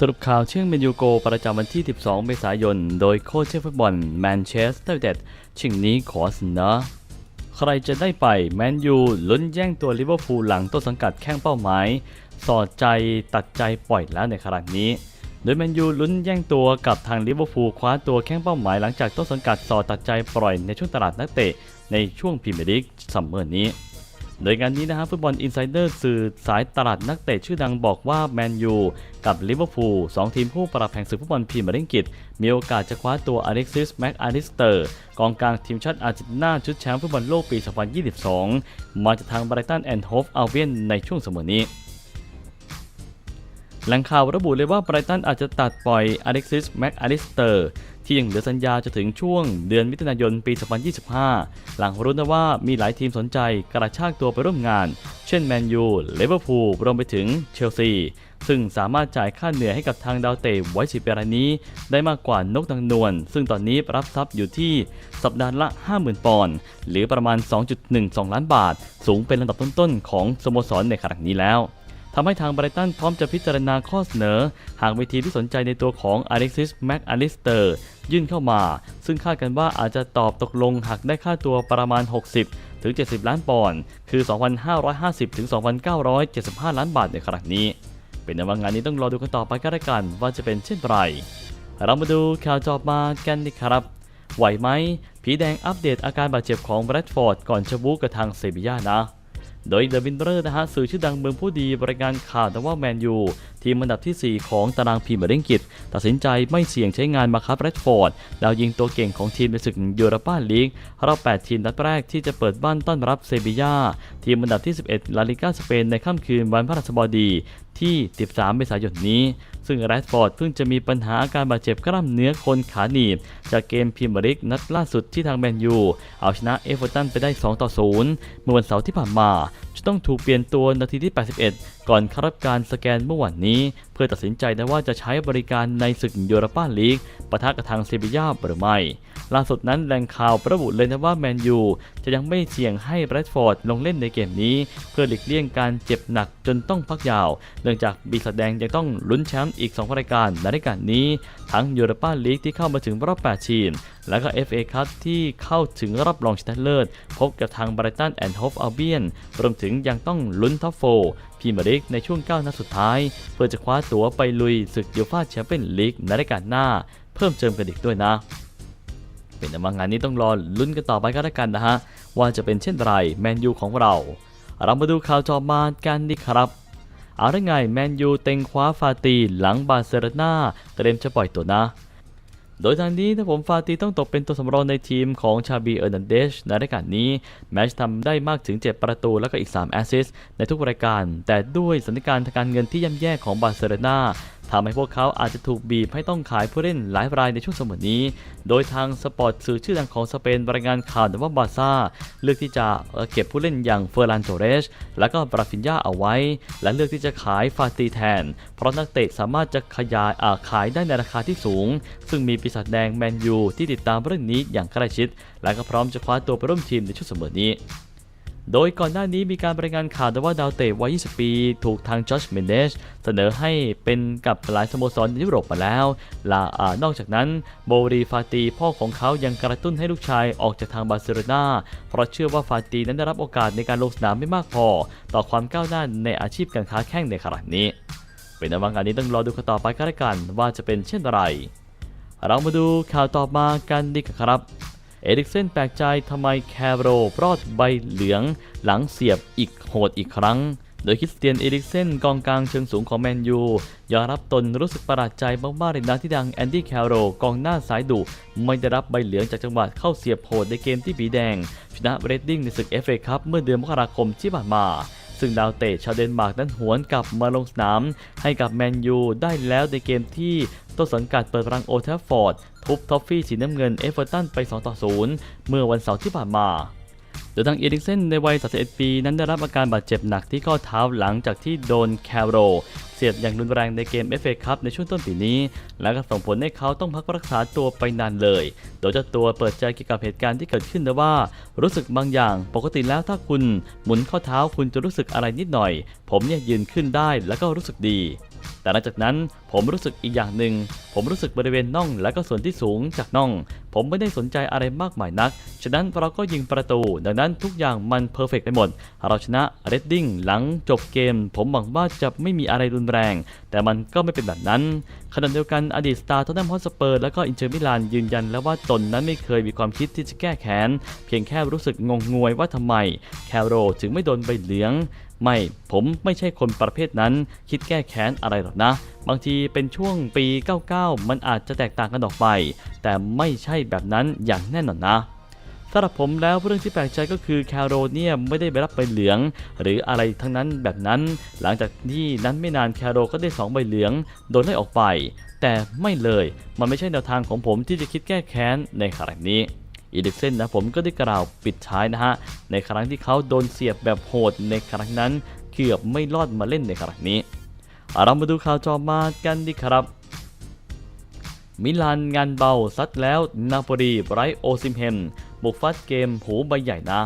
สรุปข่าวเชื่องเมนยูโกประจำวันที่ 12 เมษายน โดยโค้ชเชฟฟุตบอลแมนเชสเตอร์ยูไนเต็ดชิงนี้ขอเสนอใครจะได้ไปแมนยูลุ้นแย่งตัวลิเวอร์พูลหลังต้นสังกัดแข้งเป้าหมาย สอดใจตัดใจปล่อยแล้วในครั้งนี้ โดยแมนยูลุ้นแย่งตัวกับทางลิเวอร์พูลคว้าตัวแข้งเป้าหมายหลังจากต้นสังกัดสอดตัดใจปล่อยในช่วงตลาดนักเตะในช่วงพรีเมียร์ลีกซัมเมอร์นี้ โดยงานนี้นะฮะฟุตบอลอินไซเดอร์สื่อสายตลาดนักเตะชื่อดังบอกว่าแมนยูกับลิเวอร์พูลสองทีมผู้ปรับแข่งศึกฟุตบอลพรีเมียร์ลีกอังกฤษมีโอกาสจะคว้าตัวอเล็กซิสแม็กอาริสเตอร์กองกลางทีมชาติอาร์เจนตินาชุดแชมป์ฟุตบอลโลกปี 2022 มาจากทางไบรตันแอนด์โฮฟอัลเบียนในช่วงเสมอนี้แหล่งข่าวระบุเลยว่าไบรตันอาจจะตัดปล่อยอเล็กซิสแม็กอาริสเตอร์ ที่ยังเหลือสัญญาจะถึงช่วงเดือนมิถุนายนปี 2025 หลังรู้นะว่ามีหลายทีมสนใจกระชากตัวไปร่วมงาน เช่นแมนยูเลเวอร์พูลรวมไปถึงเชลซี ซึ่งสามารถจ่ายค่าเหนื่อยให้กับทางดาวเตะไว้สิบปีรายนี้ ได้มากกว่านกนางนวลซึ่งตอนนี้รับทรัพย์อยู่ที่สัปดาห์ละ 50,000 ปอนด์หรือประมาณ 2.12 ล้านบาท สูงเป็นลำดับต้นๆ ของสโมสรในขณะนี้แล้วทำให้ทางไบรตันพร้อมจะพิจารณาข้อเสนอ หากมีทีมที่สนใจในตัวของอเล็กซิสแม็กอลิสเตอร์ ยื่นเข้ามา ซึ่งคาดกันว่าอาจจะตอบตกลงหากได้ค่าตัวประมาณ 60 ถึง 70 ล้านปอนด์คือ 2,550 ถึง 2,975 ล้านบาทในครั้งนี้ เป็นในว่างานนี้ต้องรอดูกันต่อไปก็แล้วกันว่าจะเป็นเช่นไร เรามาดูข่าวจอบมากันดีครับไหวไหมผีแดงอัปเดตอาการบาดเจ็บของแบรดฟอร์ดก่อนชบูกับทางเซบียานะโดยเดวินเดอร์นะฮะสื่อชื่อดังเมืองผู้ดีบริการข่าวแต่ว่าแมนยู ทีมอันดับทีสี่ 4 ของตารางพรีเมียร์ลีกอังกฤษตัดสินใจไม่เสี่ยงใช้งานมาคับแรดฟอร์ดดาวยิงตัวเก่งของทีมในศึกยูโรปาลีกรอบ 8 ทีมนัดแรกที่จะเปิดบ้านต้อนรับเซบียาทีมอันดับที่ 11 ลาลิก้าสเปนในค่ำคืนวันพฤหัสบดีที่ 13 เมษายนนี้ ซึ่งแรดฟอร์ดเพิ่งจะมีปัญหาอาการบาดเจ็บกล้ามเนื้อคนขาหนีบ จากเกมพรีเมียร์ลีกนัดล่าสุดที่ทางแมนยู เอาชนะเอเวอร์ตันไปได้ 2 ต่อ 0 เมื่อวันเสาร์ที่ผ่านมา จะต้องถูกเปลี่ยนตัวนาทีที่ 81 ก่อนเข้ารับการสแกนเมื่อวันนี้เพื่อตัดสินใจนะว่าจะใช้บริการในศึกยูโรปาลีกปะทะกับทางเซบียาหรือไม่ล่าสุดนั้นแหล่งข่าวระบุเลยนะว่าแมนยูจะยังไม่เสี่ยงให้แรดฟอร์ดลงเล่นในเกมนี้ เพื่อหลีกเลี่ยงการเจ็บหนักจนต้องพักยาว เนื่องจากบีศาจแดงยังต้องลุ้นแชมป์อีก 2 รายการในรายการนี้ทั้งยูโรปาลีกที่เข้ามาถึงรอบ 8 ทีม และก็ FA คัพที่เข้าถึงรอบรองชนะเลิศ พบกับทางบรตันแอนด์โฮฟอัลเบียนรวมถึงยังต้องลุ้นท็อปโฟ พรีเมียร์ลีกในช่วง 9 นัดสุดท้าย เพื่อจะคว้าตั๋วไปลุยศึกยูฟ่าแชมเปี้ยนลีกในรายการหน้า เพิ่มเติมกันอีกด้วยนะ เป็นแต่ว่างานนี้ต้องรอลุ้นกันต่อไปก็แล้วกันนะฮะ ว่าจะเป็นเช่นไรแมนยูของเรา เรามาดูข่าวจอมากันดีครับเอาได้ไงแมนยูเต็งคว้าฟาตีหลังบาร์เซโลนาเตรียมจะปล่อยตัวนะ โดยทางนี้ถ้าผมฟาตีต้องตกเป็นตัวสำรองในทีมของชาบีเออร์นันเดชในรายการนี้ แมชทำได้มากถึง 7 ประตูแล้วก็อีก 3 แอสซิสต์ในทุกรายการ แต่ด้วยสถานการณ์ทางการเงินที่ย่ำแย่ของบาร์เซโลนา ทำให้พวกเขาอาจจะถูกบีบให้ต้องขายผู้เล่นหลายรายในช่วงสมัยนี้ โดยทางสปอร์ตสื่อชื่อดังของสเปนรายงานข่าวว่าบาร์ซ่าเลือกที่จะเก็บผู้เล่นอย่างเฟอร์ลันโตเรสและก็บราฟินยาเอาไว้ และเลือกที่จะขายฟาตีแทน เพราะนักเตะสามารถจะขยายอาขายได้ในราคาที่สูง ซึ่งมีปีศาจแดงแมนยูที่ติดตามเรื่องนี้อย่างใกล้ชิด และก็พร้อมจะคว้าตัวไปร่วมทีมในช่วงเสมอนี้ โดยก่อนหน้านี้มีการรายงานข่าวว่าดาวเตะวัย 20 ปี ถูกทางจอชเมนเดชเสนอให้เป็นกับหลายสโมสรในยุโรปมาแล้วลาอานอกจากนั้นโบรีฟาตีพ่อของเขายังกระตุ้นให้ลูกชายออกจากทางบาร์เซโลนาเพราะเชื่อว่าฟาตีนั้นได้รับโอกาสในการลงสนามไม่มากพอ ต่อความก้าวหน้าในอาชีพการค้าแข่งในขณะนี้ เป็นนว่างานนี้ต้องรอดูกันต่อไปกันว่าจะเป็นเช่นไรเรามาดูข่าวต่อมากันดีกว่าครับ เอริกเซนแปลกใจทำไมแคโรรอดใบเหลืองหลังเสียบอีกโหดอีกครั้ง โดยคริสเตียนเอริกเซนกองกลางเชิงสูงของแมนยูยอมรับตนรู้สึกประหลาดใจมากๆเลยนะที่ดังแอนดี้แคโรกองหน้าสายดุไม่ได้รับใบเหลืองจากจังหวะเข้าเสียบโหดในเกมที่ปีแดง ชนะเรดดิ้งในศึก FA คัพเมื่อเดือนมกราคมที่ผ่านมา ซึ่งดาวเตะชาวเดนมาร์กนั้นหวนกลับมาลงสนามให้กับแมนยูได้แล้วในเกมที่ต้นสังกัดเปิดรังโอเทฟฟอร์ดทุบทอฟฟี่สีน้ำเงินเอเวอร์ตันไป 2 ต่อ 0 เมื่อวันเสาร์ที่ผ่านมาโดยทางเอริกเซนในวัย 31 ปี นั้นได้รับอาการบาดเจ็บหนักที่ข้อเท้าหลังจากที่โดนแคโร เสียบอย่างรุนแรงในเกม FA คัพในช่วงต้นปีนี้ และก็ส่งผลให้เขาต้องพักรักษาตัวไปนานเลย โดยเจ้าตัวเปิดใจเกี่ยวกับเหตุการณ์ที่เกิดขึ้นนะว่า รู้สึกบางอย่างปกติแล้วถ้าคุณ หมุนข้อเท้าคุณจะรู้สึกอะไรนิดหน่อย ผมเนี่ยยืนขึ้นได้แล้วก็รู้สึกดี แต่หลังจากนั้น ผมรู้สึกอีกอย่างหนึ่ง ผมรู้สึกบริเวณน่องและก็ส่วนที่สูงจากน่อง ผมไม่ได้สนใจอะไรมากมายนัก ฉะนั้นเราก็ยิงประตู ดังนั้นทุกอย่างมันเพอร์เฟกไปหมด เราชนะเรดดิ้งหลังจบเกม ผมหวังว่าจะไม่มีอะไรรุนแรง แต่มันก็ไม่เป็นแบบนั้น ขณะเดียวกันอดีตสตาร์ทอตแนมฮอตสเปอร์และก็อินเตอร์มิลานยืนยันแล้วว่าตนนั้นไม่เคยมีความคิดที่จะแก้แค้น เพียงแค่รู้สึกงงงวยว่าทำไม แคโรถึงไม่โดนใบเหลือง ไม่ผมไม่ใช่คนประเภทนั้น คิดแก้แค้นอะไรหรอกนะ บางทีเป็นช่วงปี 99 มันอาจจะแตกต่างกันออกไป แต่ไม่ใช่แบบนั้นอย่างแน่นอนนะสำหรับผมแล้วเรื่องที่แปลกใจก็คือแคโรเนี่ยไม่ได้ไปรับใบเหลือง หรืออะไรทั้งนั้นแบบนั้น หลังจากที่นั้นไม่นานแคโรก็ได้ 2 ใบเหลือง โดนไล่ออกไป แต่ไม่เลย มันไม่ใช่แนวทางของผมที่จะคิดแก้แค้นในครั้งนี้ อีดิกเซนนะผมก็ได้กล่าวปิดท้ายนะฮะ ในครั้งที่เขาโดนเสียบแบบโหดในครั้งนั้นเกือบไม่รอดมาเล่นในครั้งนี้ เรามาดูข่าวจอมากันดีครับ มิลานงานเบาซัดแล้วนาโปลีไบรโอซิมเฮมบุกฟัดเกมหูใบใหญ่นะ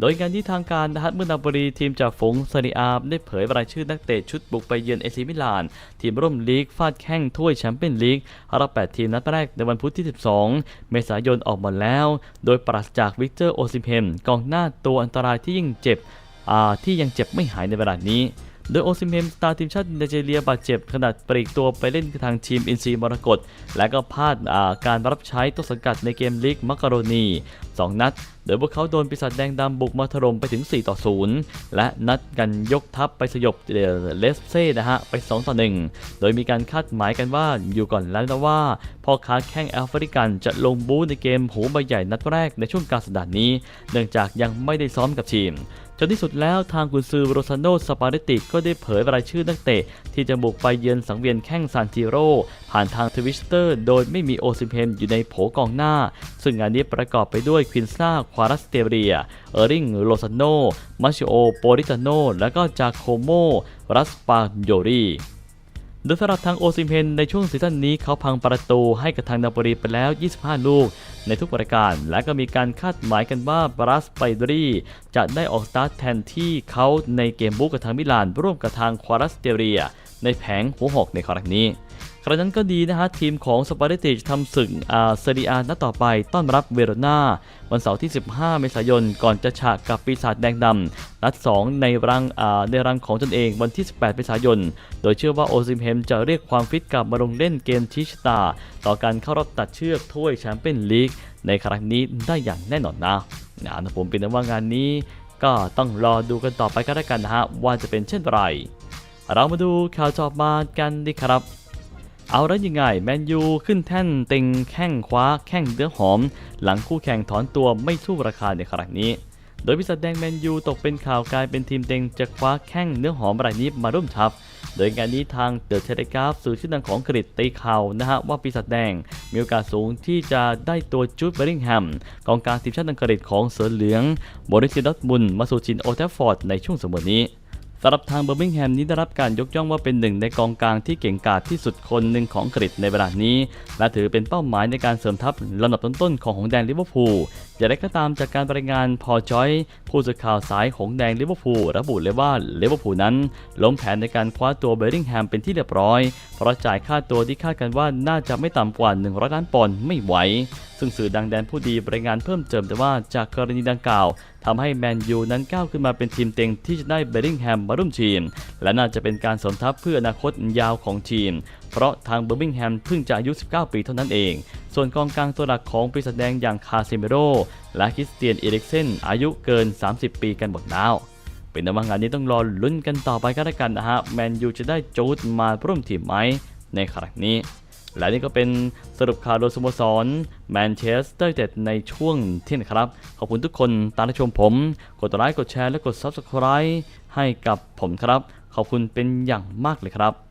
โดยงานที่ทางการนะฮะเมื่อนาโปลีทีมจากฝงซาริอาบได้เผยรายชื่อนักเตะชุดบุกไปเยือนเอซิมิลาน ทีมร่วมลีกฟาดแข้งถ้วยแชมเปี้ยนลีกรอบ8 ทีมนัดแรกในวันพุธที่ 12 เมษายนออกมาแล้ว โดยปราศจากวิกเตอร์โอซิเฮมกองหน้าตัวอันตรายที่ยิ่งเจ็บที่ยังเจ็บไม่หายในเวลานี้โดยโอซิมเฮมสตาร์ทีมชาติไนจีเรียบาดเจ็บขนาดปลีกตัวไปเล่นทางทีมอินซีมรกตและก็พลาดาการรับใช้ต้นสังกัดในเกมลีกมักกะโรนี 2 นัด โดยพวกเขาโดนปีศาจแดงดำบุกมาถล่มไปถึง 4 ต่อ 0 และนัดกันยกทัพไปสยบเลสเซ่นะฮะไป 2 ต่อ 1 โดยมีการคาดหมายกันว่าอยู่ก่อนแล้วนะว่าพ่อค้าแข้งแอฟริกันจะลงบูในเกมหูใบใหญ่นัดแรกในช่วงกลางสัปดาห์นี้ เนื่องจากยังไม่ได้ซ้อมกับทีม จนที่สุดแล้วทางกุนซือโรซานโนสปาเรติก็ได้เผยรายชื่อนักเตะ ที่จะบุกไปเยือนสังเวียนแข้งซานจิโร่ผ่านทางทวิสเตอร์ โดยไม่มีโอซิมเพนอยู่ในโผกองหน้า ซึ่งงานนี้ประกอบไปด้วยควินซ่าควารัสเตเรีย เออริงโรซานโนมาชิโอโปริตาโนและก็จาโคโมรัสปาโยรี โดยสำหรับทางโอซิมเพนในช่วงซีซั่นนี้เขาพังประตูให้กับทางนาโปลีไปแล้ว 25 ลูก ในทุกระการ และก็มีการคาดหมายกันว่าบรัสไปดรีจะได้ออกสตาร์ทแทนที่เขาในเกมบุกกับทางมิลาน ร่วมกับทางควารัสเตเรีย ในแผงหัวหอกในครั้งนี้ ครั้นั้นก็ดีนะฮะทีมของสปาเรติจทำศึกอาเซเรียนัดต่อไปต้อนรับเวโรนาวันเสาร์ที่ 15 เมษายน ก่อนจะฉากกับปีศาจแดงดำนัด 2 ในรังในรังของตนเองวันที่ 18 เมษายน โดยเชื่อว่าโอซิมเฮมจะเรียกความฟิตกลับมาลงเล่นเกมชิชตา ต่อการเข้ารอบตัดเชือกถ้วยแชมเปี้ยนลีกในครั้งนี้ได้อย่างแน่นอนนะนะผมเป็นว่างานนี้ ก็ต้องรอดูกันต่อไปก็แล้วกันนะฮะว่าจะเป็นเช่นไรเรามาดูข่าวจอบมากันดีครับ เอาแล้วยังไงแมนยูขึ้นแท่นเต็งแข้งคว้าแข้งเนื้อหอม หลังคู่แข่งถอนตัวไม่สู้ราคาในครั้งนี้ โดยพิศดแดงแมนยูตกเป็นข่าวกลายเป็นทีมเต็งจะคว้าแข้งเนื้อหอมรายนี้มาร่วมทัพโดยงานนี้ทางเดอะเทเลกราฟสื่อชื่อดังของอังกฤษตีข่าวนะฮะว่าปีศาจแดง มีโอกาสสูงที่จะได้ตัวจูดเบริงแฮมกองกางทีมชาติอังกฤษของเสือเหลืองบริสิดอร์ทมุนมาสู่ชินโอลด์แทฟฟอร์ดในช่วงสมอนี้ สำหรับทางเบอร์มิงแฮมนี้ได้รับการยกย่องว่าเป็นหนึ่งในกองกลางที่เก่งกาจที่สุดคนหนึ่งของอังกฤษในเวลานี้ และถือเป็นเป้าหมายในการเสริมทัพลำดับต้นๆของหงแดงลิเวอร์พูลอย่างไรก็ตามจากการรายงานพอจอย ผู้สื่อข่าวสายหงแดงลิเวอร์พูลระบุเลยว่าลิเวอร์พูลนั้นล้มแผนในการคว้าตัวเบอร์มิงแฮมเป็นที่เรียบร้อย เพราะจ่ายค่าตัวที่คาดกันว่าน่าจะไม่ต่ำกว่า 100 ล้านปอนด์ไม่ไหว ซึ่งสื่อดังแดนผู้ดีรายงานเพิ่มเติมแต่ว่าจากกรณีดังกล่าวทำให้แมนยูนั้นก้าวขึ้นมาเป็นทีมเต็งที่จะได้เบอร์มิงแฮมมาร่วมทีม และน่าจะเป็นการสมทัพเพื่ออนาคตยาวของทีม เพราะทางเบอร์มิงแฮมเพิ่งจะอายุ 19 ปีเท่านั้นเอง ส่วนกองกลางตัวหลักของปีศาจแดงอย่างคาเซเมโรและคริสเตียนเอริกเซนอายุเกิน 30 ปีกันหมดแล้วเป็นว่างานนี้ต้องรอลุ้นกันต่อไปก็แล้วกันนะฮะ แมนยูจะได้จูดมาร่วมทีมไหมในครั้งนี้ และนี่ก็เป็นสรุปข่าวโดยสโมสรแมนเชสเตอร์เด็ดในช่วงเที่ยงครับ ขอบคุณทุกคนตามรับชมผม กดไลค์กดแชร์และกด Subscribe ให้กับผมครับ ขอบคุณเป็นอย่างมากเลยครับ